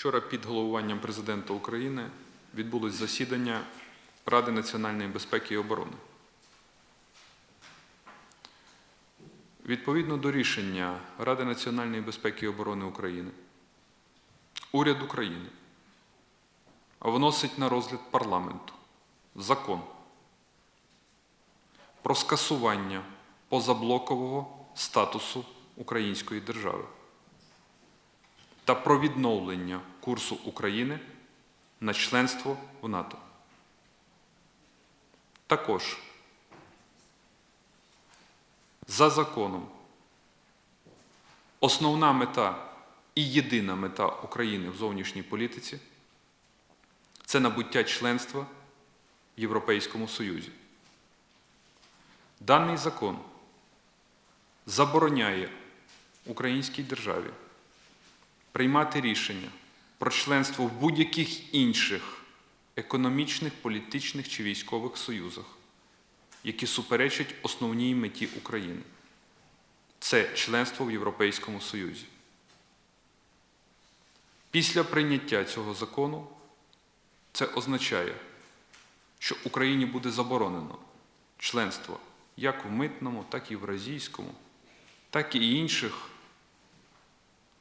Вчора під головуванням президента України відбулось засідання Ради національної безпеки і оборони. Відповідно до рішення Ради національної безпеки і оборони України, уряд України вносить на розгляд парламенту закон про скасування позаблокового статусу української держави та про відновлення курсу України на членство в НАТО. Також за законом основна мета і єдина мета України в зовнішній політиці це набуття членства в Європейському Союзі. Даний закон забороняє українській державі приймати рішення про членство в будь-яких інших економічних, політичних чи військових союзах, які суперечать основній меті України. Це членство в Європейському Союзі. Після прийняття цього закону це означає, що Україні буде заборонено членство як в митному, так і в Евразійському, так і інших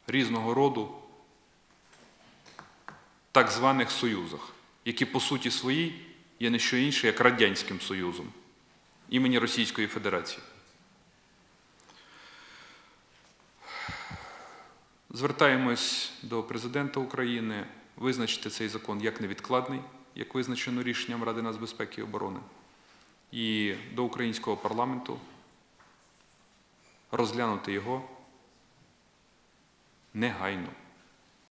різного роду так званих союзах, які по суті своїй є не що інше, як Радянським Союзом імені Російської Федерації. Звертаємось до президента України визначити цей закон як невідкладний, як визначено рішенням Ради нацбезпеки і оборони, і до українського парламенту розглянути його ね入るの。